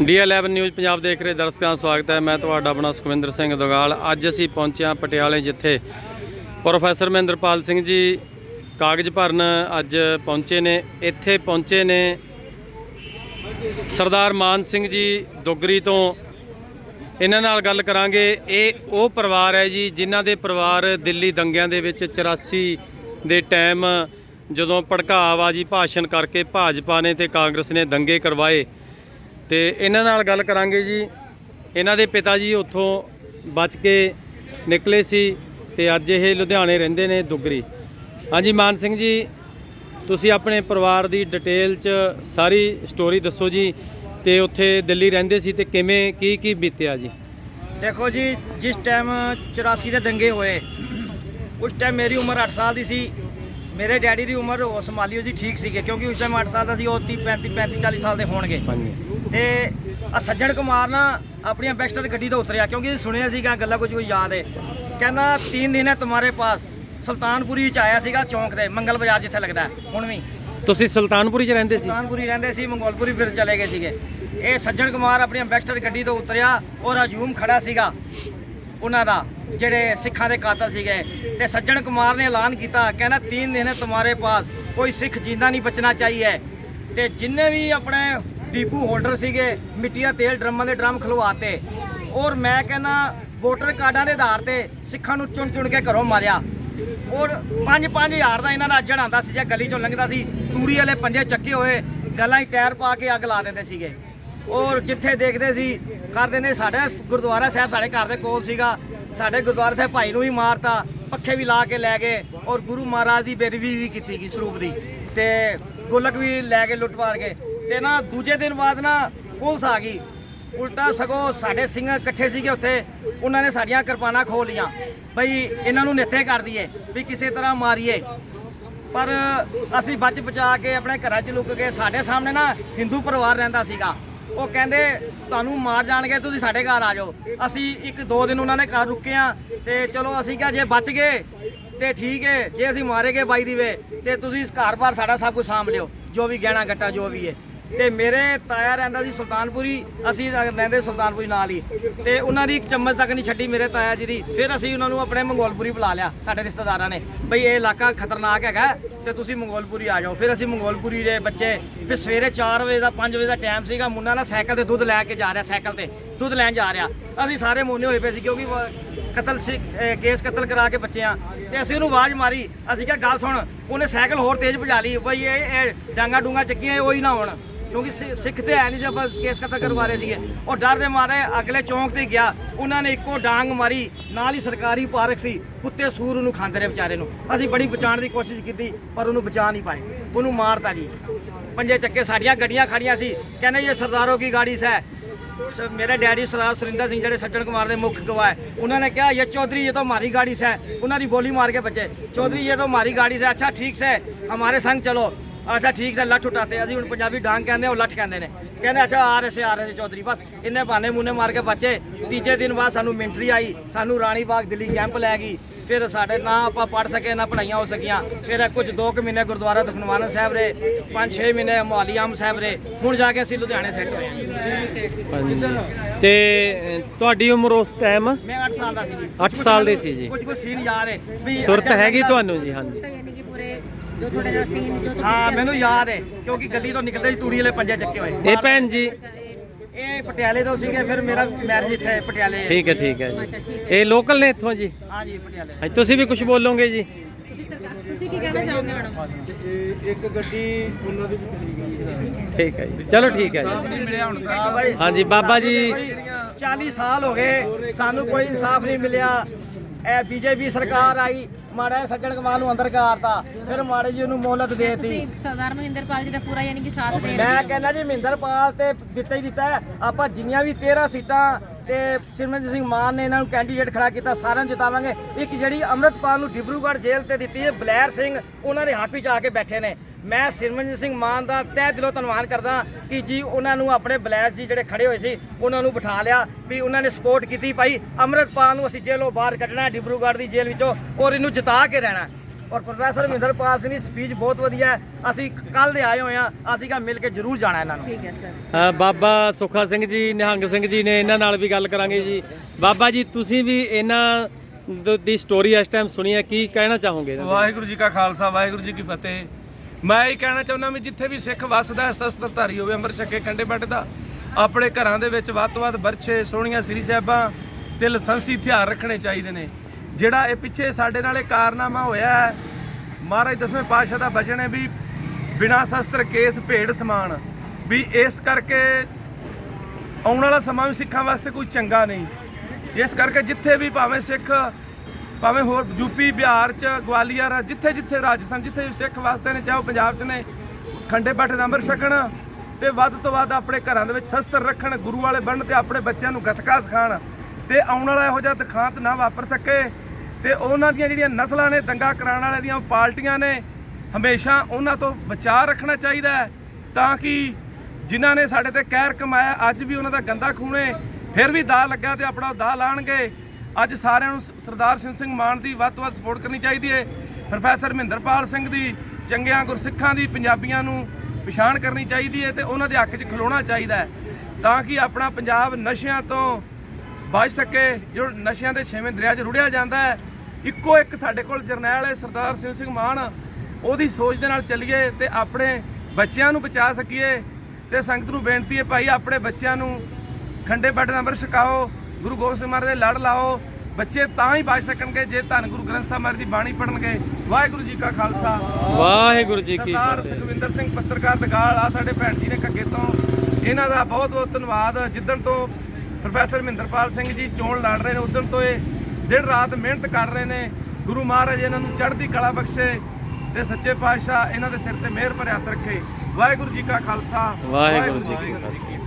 ਡੀ11 news Punjab ਦੇਖ ਰਹੇ ਦਰਸ਼ਕਾਂ ਦਾ ਸਵਾਗਤ ਹੈ। ਮੈਂ ਤੁਹਾਡਾ ਆਪਣਾ ਸੁਖਵਿੰਦਰ ਸਿੰਘ ਦੋਗਾਲ ਅੱਜ ਅਸੀਂ ਪਹੁੰਚੇ ਹਾਂ ਪਟਿਆਲੇ ਜਿੱਥੇ ਪ੍ਰੋਫੈਸਰ ਮਹਿੰਦਰਪਾਲ ਸਿੰਘ ਜੀ ਕਾਗਜ਼ ਭਰਨ ਅੱਜ ਪਹੁੰਚੇ ਨੇ। ਇੱਥੇ ਪਹੁੰਚੇ ਨੇ ਸਰਦਾਰ ਮਾਨ ਸਿੰਘ ਜੀ ਦੁੱਗਰੀ ਤੋਂ। ਇਹਨਾਂ ਨਾਲ ਗੱਲ ਕਰਾਂਗੇ। ਇਹ ਉਹ ਪਰਿਵਾਰ ਹੈ ਜੀ ਜਿਨ੍ਹਾਂ ਦੇ ਪਰਿਵਾਰ ਦਿੱਲੀ ਦੰਗਿਆਂ ਦੇ ਵਿੱਚ 84 ਦੇ ਟਾਈਮ ਜਦੋਂ ਭੜਕਾਵਾਜੀ ਭਾਸ਼ਣ ਕਰਕੇ ਭਾਜਪਾ ਨੇ ਤੇ ਕਾਂਗਰਸ ਨੇ ਦੰਗੇ ਕਰਵਾਏ। ਤੇ ਇਹਨਾਂ ਨਾਲ ਗੱਲ ਕਰਾਂਗੇ ਜੀ। ਇਹਨਾਂ ਦੇ ਪਿਤਾ ਜੀ ਉੱਥੋਂ ਬਚ ਕੇ ਨਿਕਲੇ ਸੀ ਤੇ ਅੱਜ ਇਹ ਲੁਧਿਆਣੇ ਰਹਿੰਦੇ ਨੇ ਦੁੱਗਰੀ। ਹਾਂਜੀ ਮਾਨ ਸਿੰਘ ਜੀ ਤੁਸੀਂ ਆਪਣੇ ਪਰਿਵਾਰ ਦੀ ਡਿਟੇਲ 'ਚ ਸਾਰੀ ਸਟੋਰੀ ਦੱਸੋ ਜੀ ਤੇ ਉੱਥੇ ਦਿੱਲੀ ਰਹਿੰਦੇ ਸੀ ਤੇ ਕਿਵੇਂ ਕੀ ਕੀ ਬੀਤਿਆ ਜੀ? ਦੇਖੋ ਜੀ ਜਿਸ ਟਾਈਮ 84 ਦੇ ਦੰਗੇ ਹੋਏ ਉਸ ਟਾਈਮ ਮੇਰੀ ਉਮਰ 8 ਸਾਲ ਦੀ ਸੀ। ਮੇਰੇ ਡੈਡੀ ਦੀ ਉਮਰ ਉਹ ਸੰਭਾਲੀ ਸੀ ਠੀਕ ਸੀਗੇ ਕਿਉਂਕਿ ਉਸ ਟਾਈਮ 8 ਸਾਲ ਦਾ ਸੀ ਉਹ 30 35 35 40 ਸਾਲ ਦੇ ਹੋਣਗੇ। ਹਾਂਜੀ। ਤੇ ਆ ਸੱਜਣ ਕੁਮਾਰ ਨਾ ਆਪਣੀਆਂ ਬੈਕਸਟਰ ਗੱਡੀ ਤੋਂ ਉਤਰਿਆ ਕਿਉਂਕਿ ਸੁਣਿਆ ਸੀਗਾ ਗੱਲਾਂ ਕੁਝ ਕੁਝ ਯਾਦ ਹੈ ਕਹਿੰਦਾ ਤਿੰਨ ਦਿਨ ਹੈ ਤੁਹਾਰੇ ਪਾਸ। ਸੁਲਤਾਨਪੁਰੀ ਚ ਆਇਆ ਸੀਗਾ ਚੌਂਕ ਦੇ ਮੰਗਲ ਬਾਜ਼ਾਰ ਜਿੱਥੇ ਲੱਗਦਾ ਹੈ, ਹੁਣ ਵੀ। ਤੁਸੀਂ ਸੁਲਤਾਨਪੁਰੀ 'ਚ ਰਹਿੰਦੇ ਸੀ? ਸੁਲਤਾਨਪੁਰੀ ਰਹਿੰਦੇ ਸੀ ਮੰਗੋਲਪੁਰੀ ਫਿਰ ਚਲੇ ਗਏ ਸੀਗੇ। ਇਹ ਸੱਜਣ ਕੁਮਾਰ ਆਪਣੀਆਂ ਬੈਕਸਟਰ ਗੱਡੀ ਤੋਂ ਉਤਰਿਆ ਔਰ ਹਜੂਮ ਖੜਾ ਸੀਗਾ ਉਹਨਾਂ ਦਾ ਜਿਹੜੇ ਸਿੱਖਾਂ ਦੇ ਕਾਤਲ ਸੀਗੇ। ਤੇ ਸੱਜਣ ਕੁਮਾਰ ਨੇ ਐਲਾਨ ਕੀਤਾ ਕਹਿੰਦਾ ਤਿੰਨ ਦਿਨ ਤੁਹਾਰੇ ਪਾਸ। ਕੋਈ ਸਿੱਖ ਜਿੰਦਾ ਨਹੀਂ ਬਚਣਾ ਚਾਹੀਏ। ਤੇ ਜਿੰਨੇ ਵੀ ਆਪਣੇ ਡੀਪੂ ਹੋਲਡਰ ਸੀਗੇ ਮਿੱਟੀਆ ਤੇਲ ਡਰਮਾਂ ਦੇ ਡਰਮ ਖਲਵਾਤੇ। ਔਰ ਮੈਂ ਕਹਿੰਦਾ, ਵੋਟਰ ਕਾਰਡਾਂ ਦੇ ਆਧਾਰ ਤੇ ਸਿੱਖਾਂ ਨੂੰ ਚੁਣ ਚੁਣ ਕੇ ਘਰੋਂ ਮਾਰਿਆ। ਔਰ 5-5000 ਦਾ ਇਹਨਾਂ ਦਾ ਅੱਜਣ ਆਉਂਦਾ ਸੀ, ਜੇ ਗਲੀ ਚੋਂ ਲੰਘਦਾ ਸੀ, ਤੂੜੀ ਵਾਲੇ ਪੰਜੇ ਚੱਕੇ ਹੋਏ, ਗੱਲਾਂ 'ਚ ਟਾਇਰ ਪਾ ਕੇ ਅੱਗ ਲਾ ਦਿੰਦੇ ਸੀਗੇ। ਔਰ ਜਿੱਥੇ ਦੇਖਦੇ ਸੀ, ਕਰ ਦਿੰਦੇ ਸਾਡਾ ਗੁਰਦੁਆਰਾ ਸਾਹਿਬ, ਸਾਡੇ ਘਰ ਦੇ ਕੋਲ ਸੀਗਾ। ਸਾਡੇ ਗੁਰਦੁਆਰਾ ਸਾਹਿਬ ਭਾਈ ਨੂੰ ਵੀ ਮਾਰਤਾ, ਪੱਖੇ ਵੀ ਲਾ ਕੇ ਲੈ ਗਏ, ਔਰ ਗੁਰੂ ਮਹਾਰਾਜ ਦੀ ਬੇਦਬੀ ਵੀ ਕੀਤੀ ਗਈ ਸਰੂਪ ਦੀ। ਤੇ ਗੋਲਕ ਵੀ ਲੈ ਕੇ ਲੁੱਟ ਮਾਰ ਕੇ ਤੇ ਨਾ ਦੂਜੇ ਦਿਨ ਬਾਅਦ ਨਾ ਪੁਲਿਸ ਆ ਗਈ। ਉਲਟਾ ਸਗੋਂ ਸਾਡੇ ਸਿੰਘ ਇਕੱਠੇ ਸੀਗੇ ਉੱਥੇ। ਉਹਨਾਂ ਨੇ ਸਾਡੀਆਂ ਕਿਰਪਾਨਾਂ ਖੋ ਲੀਆਂ ਬਈ ਇਹਨਾਂ ਨੂੰ ਨਿੱਥੇ ਕਰ ਦਈਏ, ਵੀ ਕਿਸੇ ਤਰ੍ਹਾਂ ਮਾਰੀਏ। ਪਰ ਅਸੀਂ ਬਚ ਬਚਾ ਕੇ ਆਪਣੇ ਘਰਾਂ 'ਚ ਲੁੱਕ ਗਏ। ਸਾਡੇ ਸਾਹਮਣੇ ਨਾ ਹਿੰਦੂ ਪਰਿਵਾਰ ਰਹਿੰਦਾ ਸੀਗਾ। ਉਹ ਕਹਿੰਦੇ, ਤੁਹਾਨੂੰ ਮਾਰ ਜਾਣਗੇ, ਤੁਸੀਂ ਸਾਡੇ ਘਰ ਆ ਜਾਓ। ਅਸੀਂ ਇੱਕ ਦੋ ਦਿਨ ਉਹਨਾਂ ਦੇ ਘਰ ਰੁਕੇ ਆ ਤੇ ਚਲੋ ਅਸੀਂ ਕਿਹਾ, ਜੇ ਬਚ ਗਏ, ਤੇ ਠੀਕ ਹੈ ਜੇ ਅਸੀਂ ਮਾਰੇ ਗਏ ਬਾਈ ਦੀ ਵੇ, ਤੇ ਤੁਸੀਂ ਇਸ ਘਰ-ਬਾਰ ਸਾਡਾ ਸਭ ਕੁਝ ਸਾਂਭ ਲਿਓ। ਜੋ ਵੀ ਗਹਿਣਾ ਗੱਟਾ, ਜੋ ਵੀ ਹੈ ਤੇ ਮੇਰੇ ਤਾਇਆ ਰਹਿੰਦਾ ਸੀ ਸੁਲਤਾਨਪੁਰੀ, ਅਸੀਂ ਰਹਿੰਦੇ ਸੁਲਤਾਨਪੁਰੀ ਨਾਲ ਹੀ। ਤੇ ਉਹਨਾਂ ਦੀ ਇੱਕ ਚਮਚ ਤੱਕ ਨਹੀਂ ਛੱਡੀ ਮੇਰੇ ਤਾਇਆ ਜੀ ਦੀ। ਫਿਰ ਅਸੀਂ ਉਹਨਾਂ ਨੂੰ ਆਪਣੇ ਮੰਗੋਲਪੁਰੀ ਬੁਲਾ ਲਿਆ, ਸਾਡੇ ਰਿਸ਼ਤੇਦਾਰਾਂ ਨੇ। ਬਈ ਇਹ ਇਲਾਕਾ ਖਤਰਨਾਕ ਹੈਗਾ, ਤੇ ਤੁਸੀਂ ਮੰਗੋਲਪੁਰੀ ਆ ਜਾਓ। ਫਿਰ ਅਸੀਂ ਮੰਗੋਲਪੁਰੀ ਦੇ ਬੱਚੇ, ਫਿਰ ਸਵੇਰੇ 4 ਵਜੇ ਦਾ 5 ਵਜੇ ਦਾ ਟਾਈਮ ਸੀਗਾ ਮੁੰਨਾ ਨਾ ਸਾਈਕਲ ਤੇ ਦੁੱਧ ਲੈ ਕੇ ਜਾ ਰਿਹਾ, ਸਾਈਕਲ ਤੇ, ਦੁੱਧ ਲੈਣ ਜਾ ਰਿਹਾ। ਅਸੀਂ ਸਾਰੇ ਮੋਨੇ ਹੋਏ ਪਏ ਸੀ, ਕਿਉਂਕਿ ਕਤਲ ਸੀ ਕੇਸ ਕਤਲ ਕਰਾ ਕੇ ਬੱਚੇ ਆ। ਤੇ ਅਸੀਂ ਉਹਨੂੰ ਆਵਾਜ਼ ਮਾਰੀ, ਅਸੀਂ ਕਿਹਾ, ਗੱਲ ਸੁਣ, ਉਹਨੇ ਸਾਈਕਲ ਹੋਰ ਤੇਜ਼ ਭਜਾ ਲਈ, ਬਈ ਇਹ ਇਹ ਡਾਂਗਾ ਡੂੰਗਾ ਚੱਕੀਆਂ ਉਹੀ ਨਾ ਹੋਣ। ਕਿਉਂਕਿ ਸਿੱਖ ਤੇ ਹੈ ਨਹੀਂ ਜੇ ਬਸ ਕੇਸ ਕਤਲ ਕਰਵਾ ਰਹੇ ਸੀਗੇ। ਉਹ ਡਰ ਦੇ ਮਾਰੇ ਅਗਲੇ ਚੌਂਕ ਤੇ ਗਿਆ। ਉਹਨਾਂ ਨੇ ਇੱਕੋ ਡਾਂਗ ਮਾਰੀ। ਨਾਲ ਹੀ ਸਰਕਾਰੀ ਪਾਰਕ ਸੀ। ਕੁੱਤੇ ਸੂਰ ਨੂੰ ਖਾਂਦੇ ਰਹੇ ਵਿਚਾਰੇ ਨੂੰ। ਅਸੀਂ ਬੜੀ ਬਚਾਉਣ ਦੀ ਕੋਸ਼ਿਸ਼ ਕੀਤੀ, ਪਰ ਉਹਨੂੰ ਬਚਾ ਨਹੀਂ ਪਾਏ। ਉਹਨੂੰ ਮਾਰਤਾ ਜੀ। ਪੰਜੇ ਚੱਕੇ ਸਾਡੀਆਂ ਗੱਡੀਆਂ ਖੜੀਆਂ ਸੀ। ਕਹਿੰਦੇ ਜੇ, ਸਰਦਾਰੋ ਕੀ ਗਾੜੀ ਸੈ? ਮੇਰੇ ਡੈਡੀ ਸਰਦਾਰ ਸੁਰਿੰਦਰ ਸਿੰਘ, ਜਿਹੜੇ ਸੱਜਣ ਕੁਮਾਰ ਦੇ ਮੁੱਖ ਗਵਾਹ ਉਹਨਾਂ ਨੇ ਕਿਹਾ ਇਹ ਚੌਧਰੀ, ਇਹ ਤਾਂ ਮਾਰੀ ਗਾੜੀ ਸੇ। ਉਹਨਾਂ ਦੀ ਬੋਲੀ ਮਾਰ ਕੇ ਬੱਚੇ, ਚੌਧਰੀ, ਇਹ ਤਾਂ ਮਾਰੀ ਗਾੜੀ ਸੇ। ਅੱਛਾ, ਠੀਕ ਸੈ। ਹਮਾਰੇ ਸੰਗ ਚਲੋ। ਅੱਛਾ ਠੀਕ ਸੇ ਲੱਠ ਉਟਾਤੇ ਅਸੀਂ ਹੁਣ ਪੰਜਾਬੀ ਡਾਂਗ ਕਹਿੰਦੇ ਆ, ਉਹ ਲੱਠ ਕਹਿੰਦੇ ਨੇ। ਕਹਿੰਦੇ ਅੱਛਾ ਆ ਰਹੇ ਸੇ ਆ ਰਹੇ ਸੇ ਚੌਧਰੀ ਬਸ ਇੰਨੇ ਬਾਨੇ ਮੂਨੇ ਮਾਰ ਕੇ ਬੱਚੇ ਤੀਜੇ ਦਿਨ ਬਾਅਦ ਸਾਨੂੰ ਮਿੰਟਰੀ ਆਈ ਸਾਨੂੰ ਰਾਣੀ ਬਾਗ ਦਿੱਲੀ ਕੈਂਪ ਲੈ ਗਈ। ਫਿਰ ਸਾਡੇ ਨਾ ਆਪਾਂ ਪੜ ਸਕੇ ਨਾ ਪੜਾਈਆਂ ਹੋ ਸਕੀਆਂ। ਫਿਰ ਇਹ ਕੁਝ 2 ਕੁ ਮਹੀਨੇ ਗੁਰਦੁਆਰਾ ਦਖਨਵਾਨਾ ਸਾਹਿਬ ਰਹੇ 5-6 ਮਹੀਨੇ ਮੌਲੀ ਆਮ ਸਾਹਿਬ ਰਹੇ। ਹੁਣ ਜਾ ਕੇ ਅਸੀਂ ਲੁਧਿਆਣੇ ਸੈੱਟ ਹੋਏ ਹਾਂ। ਤੇ ਤੁਹਾਡੀ ਉਮਰ ਉਸ ਟਾਈਮ ਮੈਂ 8 ਸਾਲ ਦਾ ਸੀ ਜੀ। ਅੱਠ ਸਾਲ ਦੇ ਸੀ ਜੀ। ਕੁਝ ਕੁਝ ਸੀਨ ਯਾਦ ਹੈ ਵੀ ਸੁਰਤ ਹੈਗੀ ਤੁਹਾਨੂੰ ਜੀ ਹਾਂਜੀ। ਯਾਨੀ ਕਿ ਪੂਰੇ ਜੋ ਤੁਹਾਡੇ ਨਾਲ ਸੀਨ ਜੋ ਤੁਸੀਂ ਹਾਂ ਮੈਨੂੰ ਯਾਦ ਹੈ ਕਿਉਂਕਿ ਗੱਲੀ ਤੋਂ ਨਿਕਲਦੇ ਸੀ ਤੂੜੀ ਵਾਲੇ ਪੰਜੇ ਚੱਕੇ ਹੋਏ। ਇਹ ਭੈਣ ਜੀ। ਇਹ ਪਟਿਆਲੇ ਤੋਂ ਸੀਗੇ ਫਿਰ ਮੇਰਾ ਮੈਰਿਜ ਇੱਥੇ ਪਟਿਆਲੇ। ਠੀਕ ਹੈ ਠੀਕ ਹੈ ਅੱਛਾ, ਜੀ ਠੀਕ ਇਹ ਲੋਕਲ ਨੇ ਇੱਥੋਂ ਜੀ? ਹਾਂਜੀ ਪਟਿਆਲੇ। ਹਾਂਜੀ ਤੁਸੀਂ ਵੀ ਕੁਝ ਬੋਲੋਗੇ ਜੀ? ਤੁਸੀਂ ਸਰਕਾਰ ਤੁਸੀਂ ਕੀ ਕਹਿਣਾ ਚਾਹੋਗੇ ਮੈਡਮ? ਇੱਕ ਗੱਡੀ ਉਹਨਾਂ ਦੀ ਵੀ ਚਲੀ ਗਈ ਠੀਕ ਹੈ ਜੀ। ਚਲੋ ਠੀਕ ਹੈ ਜੀ। ਮਿਲਿਆ ਹੁਣ। ਹਾਂ ਬਾਈ। ਹਾਂਜੀ ਬਾਬਾ ਜੀ। 40 ਸਾਲ ਹੋ ਗਏ ਸਾਨੂੰ ਕੋਈ ਇਨਸਾਫ ਨਹੀਂ ਮਿਲਿਆ। ਇਹ ਬੀਜੇਪੀ ਸਰਕਾਰ ਆਈ ਮਾੜਾ ਸੱਜਣ ਕੁਮਾਰ ਨੂੰ ਅੰਦਰ ਕਰਤਾ ਫਿਰ ਮਾੜੇ ਜੀ ਉਹਨੂੰ ਮੋਹਲਤ ਦੇਤੀ ਤੁਸੀਂ ਸਰਦਾਰ ਮਹਿੰਦਰਪਾਲ ਜੀ ਦਾ ਪੂਰਾ ਯਾਨੀ ਕਿ ਸਾਥ ਦੇ ਰਹੇ ਮੈਂ ਹੋ। ਕਹਿੰਦਾ ਜੀ ਮਹਿੰਦਰਪਾਲ ਤੇ ਦਿੱਤਾ ਹੀ ਦਿੱਤਾ ਹੈ। ਆਪਾਂ ਜਿੰਨੀਆਂ ਵੀ 13 ਸੀਟਾਂ ਤੇ ਸਿਮਰਨਜੀਤ ਸਿੰਘ ਮਾਨ ਨੇ ਇਹਨਾਂ ਨੂੰ ਕੈਂਡੀਡੇਟ ਖੜਾ ਕੀਤਾ ਸਾਰਿਆਂ ਨੂੰ ਜਿਤਾਵਾਂਗੇ। ਇੱਕ ਜਿਹੜੀ ਅੰਮ੍ਰਿਤਪਾਲ ਨੂੰ ਡਿਬਰੂਗੜ੍ਹ ਜੇਲ੍ਹ ਤੇ ਦਿੱਤੀ ਹੈ ਬਲੈਰ ਸਿੰਘ ਉਹਨਾਂ ਦੇ ਹੱਕ ਵਿੱਚ ਆ ਕੇ ਬੈਠੇ ਨੇ। ਮੈਂ ਸਿਮਰਨਜੀਤ ਸਿੰਘ ਮਾਨ ਦਾ ਤਹਿ ਦਿਲੋਂ ਧੰਨਵਾਦ ਕਰਦਾ ਕਿ ਜੀ ਉਹਨਾਂ ਨੂੰ ਆਪਣੇ ਬਲੈਰ ਜੀ ਜਿਹੜੇ ਖੜੇ ਹੋਏ ਸੀ ਉਹਨਾਂ ਨੂੰ ਬਿਠਾ ਲਿਆ ਵੀ ਉਹਨਾਂ ਨੇ ਸਪੋਰਟ ਕੀਤੀ। ਭਾਈ ਅੰਮ੍ਰਿਤਪਾਲ ਨੂੰ ਅਸੀਂ ਜੇਲ੍ਹੋਂ ਬਾਹਰ ਕੱਢਣਾ ਹੈ ਡਿਬਰੂਗੜ੍ਹ ਦੀ ਜੇਲ੍ਹ ਵਿੱਚੋਂ ਔਰ ਇਹਨੂੰ ਜਿਤਾ ਕੇ ਰਹਿਣਾ। ਔਰ ਪ੍ਰੋਫੈਸਰ ਮਹਿੰਦਰਪਾਲ ਸਿੰਘ ਦੀ ਸਪੀਚ ਬਹੁਤ ਵਧੀਆ ਹੈ। ਅਸੀਂ ਕੱਲ ਦੇ ਆਏ ਹੋਏ ਆ ਅਸੀਂ ਕਾ ਮਿਲ ਕੇ ਜ਼ਰੂਰ ਜਾਣਾ ਇਹਨਾਂ ਨੂੰ। ਠੀਕ ਹੈ ਸਰ। ਬਾਬਾ ਸੁੱਖਾ ਸਿੰਘ ਜੀ ਨਿਹੰਗ ਸਿੰਘ ਜੀ ਨੇ ਇਹਨਾਂ ਨਾਲ ਵੀ ਗੱਲ ਕਰਾਂਗੇ ਜੀ। ਬਾਬਾ ਜੀ ਤੁਸੀਂ ਵੀ ਇਹਨਾਂ ਦ- ਸਟੋਰੀ ਇਸ ਟਾਈਮ ਸੁਣੀ ਹੈ ਕੀ ਕਹਿਣਾ ਚਾਹੋਗੇ? ਵਾਹਿਗੁਰੂ ਜੀ ਕਾ ਖਾਲਸਾ ਵਾਹਿਗੁਰੂ ਜੀ ਕੀ ਫਤਿਹ। ਮੈਂ ਇਹ ਕਹਿਣਾ ਚਾਹੁੰਦਾ ਵੀ ਜਿੱਥੇ ਵੀ ਸਿੱਖ ਵੱਸਦਾ ਹੈ ਸ਼ਸਤਰਧਾਰੀ ਹੋਵੇ, ਅੰਮ੍ਰਿਤ ਛਕੇ ਕੰਡੇ ਬੱਟ ਦਾ, ਆਪਣੇ ਘਰਾਂ ਦੇ ਵਿੱਚ ਵੱਧ ਤੋਂ ਵੱਧ ਬਰਛੇ, ਸੋਹਣੀਆਂ ਸ੍ਰੀ ਸਾਹਿਬਾਂ ਤੇ ਲਸੰਸੀ ਹਥਿਆਰ ਰੱਖਣੇ ਚਾਹੀਦੇ ਨੇ। ਜਿਹੜਾ ਇਹ ਪਿੱਛੇ ਸਾਡੇ ਨਾਲ ਇਹ ਕਾਰਨਾਮਾ ਹੋਇਆ ਹੈ, ਮਹਾਰਾਜ ਦਸਵੇਂ ਪਾਤਸ਼ਾਹ ਦਾ ਬਚਨ ਹੈ ਵੀ ਬਿਨਾ ਸ਼ਸਤਰ ਕੇਸ ਭੇਡ ਸਮਾਨ। ਵੀ ਇਸ ਕਰਕੇ ਆਉਣ ਵਾਲਾ ਸਮਾਂ ਵੀ ਸਿੱਖਾਂ ਵਾਸਤੇ ਕੋਈ ਚੰਗਾ ਨਹੀਂ। ਇਸ ਕਰਕੇ ਜਿੱਥੇ ਵੀ ਭਾਵੇਂ ਸਿੱਖ ਭਾਵੇਂ ਹੋਰ ਯੂਪੀ, ਬਿਹਾਰ ਚ, ਗਵਾਲੀਅਰ ਜਿੱਥੇ ਜਿੱਥੇ ਰਾਜਸਥਾਨ, ਜਿੱਥੇ ਸਿੱਖ ਵਾਸਤੇ ਨੇ, ਚਾਹੇ ਉਹ ਪੰਜਾਬ ਚ ਨੇ, ਖੰਡੇ ਬਾਟੇ ਦਾ ਅੰਮ੍ਰਿਤ ਛਕਣ ਤੇ ਵੱਧ ਤੋਂ ਵੱਧ ਆਪਣੇ ਘਰਾਂ ਦੇ ਵਿੱਚ ਸ਼ਸਤਰ ਰੱਖਣ, ਗੁਰੂ ਵਾਲੇ ਬਣਨ ਤੇ ਆਪਣੇ ਬੱਚਿਆਂ ਨੂੰ ਗੱਤਕਾ ਸਿਖਾਉਣ ਤੇ ਆਉਣ ਵਾਲਾ ਇਹੋ ਜਿਹਾ ਦਿਖਾਂਤ ਨਾ ਵਾਪਰ ਸਕੇ ਤੇ ਉਹਨਾਂ ਦੀਆਂ ਜਿਹੜੀਆਂ ਨਸਲਾਂ ਨੇ, ਦੰਗਾ ਕਰਾਉਣ ਵਾਲੇ ਦੀਆਂ ਪਾਰਟੀਆਂ ਨੇ, ਹਮੇਸ਼ਾ ਉਹਨਾਂ ਤੋਂ ਬਚਾਅ ਰੱਖਣਾ ਚਾਹੀਦਾ ਹੈ ਤਾਂ ਕਿ ਜਿਨ੍ਹਾਂ ਨੇ ਸਾਡੇ ਤੇ ਕਹਿਰ ਕਮਾਇਆ, ਅੱਜ ਵੀ ਉਹਨਾਂ ਦਾ ਗੰਦਾ ਖੂਨੇ ਫਿਰ ਵੀ ਦਾ ਲੱਗਾ ਤੇ ਆਪਣਾ ਉਹ ਦਾਅ ਲਾਣਗੇ। ਅੱਜ ਸਾਰਿਆਂ ਨੂੰ ਸ- ਸਰਦਾਰ ਸਿੰਘ ਸਿੰਘ ਮਾਨ ਦੀ ਵੱਧ ਤੋਂ ਵੱਧ ਸਪੋਰਟ ਕਰਨੀ ਚਾਹੀਦੀ ਹੈ। ਪ੍ਰੋਫੈਸਰ ਮਹਿੰਦਰਪਾਲ ਸਿੰਘ ਦੀ, ਚੰਗਿਆਂ ਗੁਰਸਿੱਖਾਂ ਦੀ, ਪੰਜਾਬੀਆਂ ਨੂੰ ਪਛਾਣ ਕਰਨੀ ਚਾਹੀਦੀ ਹੈ ਤੇ ਉਹਨਾਂ ਦੇ ਹੱਕ 'ਚ ਖਲੋਣਾ ਚਾਹੀਦਾ ਹੈ। ਤਾਂ ਕਿ ਆਪਣਾ ਪੰਜਾਬ ਨਸ਼ਿਆਂ ਤੋਂ ਬਚ ਸਕੇ, ਜੋ ਨਸ਼ਿਆਂ ਦੇ ਛੇਵੇਂ ਦਰਿਆ 'ਚ ਰੁੜਿਆ ਜਾਂਦਾ ਹੈ। ਇੱਕੋ ਇੱਕ ਸਾਡੇ ਕੋਲ ਜਰਨੈਲ ਹੈ, ਸਰਦਾਰ ਸਿੰਘ ਸਿੰਘ ਮਾਨ। ਉਹਦੀ ਸੋਚ ਦੇ ਨਾਲ ਚੱਲੀਏ ਤੇ ਆਪਣੇ ਬੱਚਿਆਂ ਨੂੰ ਬਚਾ ਸਕੀਏ। ਤੇ ਸੰਗਤ ਨੂੰ ਬੇਨਤੀ ਹੈ, ਭਾਈ, ਆਪਣੇ ਬੱਚਿਆਂ ਨੂੰ ਖੰਡੇ ਬੱਟ ਨੰਬਰ ਛਕਾਓ। ਗੁਰੂ ਗੋਬਿੰਦ ਸਿੰਘ ਮਹਾਰਾਜ ਦੇ ਲੜ ਲਾਓ। ਬੱਚੇ ਤਾਂ ਹੀ ਬਚ ਸਕਣਗੇ ਜੇ ਧੰਨ ਗੁਰੂ ਗ੍ਰੰਥ ਸਾਹਿਬ ਮਹਾਰਾਜ ਦੀ ਬਾਣੀ ਪੜਨਗੇ ਵਾਹਿਗੁਰੂ ਜੀ ਕਾ ਖਾਲਸਾ। ਵਾਹਿਗੁਰੂ ਜੀ ਕੀ ਸਰਦਾਰ ਫਤਿਹ। ਸੁਖਵਿੰਦਰ ਸਿੰਘ ਪੱਤਰਕਾਰ ਦਗਾਲ ਆ ਸਾਡੇ ਭੈਣ ਜੀ ਨੇ ਕੱਗੇ ਤੋਂ ਇਹਨਾਂ ਦਾ ਬਹੁਤ ਬਹੁਤ ਧੰਨਵਾਦ। ਜਿੱਦਣ ਤੋਂ ਪ੍ਰੋਫੈਸਰ ਮਹਿੰਦਰਪਾਲ ਸਿੰਘ ਜੀ ਚੋਣ ਲੜ ਰਹੇ ਨੇ ਉਦੋਂ ਤੋਂ ਇਹ ਦਿਨ ਰਾਤ ਮਿਹਨਤ ਕਰ ਰਹੇ ਨੇ। ਗੁਰੂ ਮਹਾਰਾਜ ਇਹਨਾਂ ਨੂੰ ਚੜ੍ਹਦੀ ਕਲਾ ਬਖਸ਼ੇ ਤੇ ਸੱਚੇ ਪਾਤਸ਼ਾਹ ਇਹਨਾਂ ਦੇ ਸਿਰ ਤੇ ਮਿਹਰ ਭਰਿਆ ਰੱਖੇ ਵਾਹਿਗੁਰੂ ਜੀ ਕਾ ਖਾਲਸਾ। ਵਾਹਿਗੁਰੂ ਜੀ ਕੀ ਫਤਿਹ।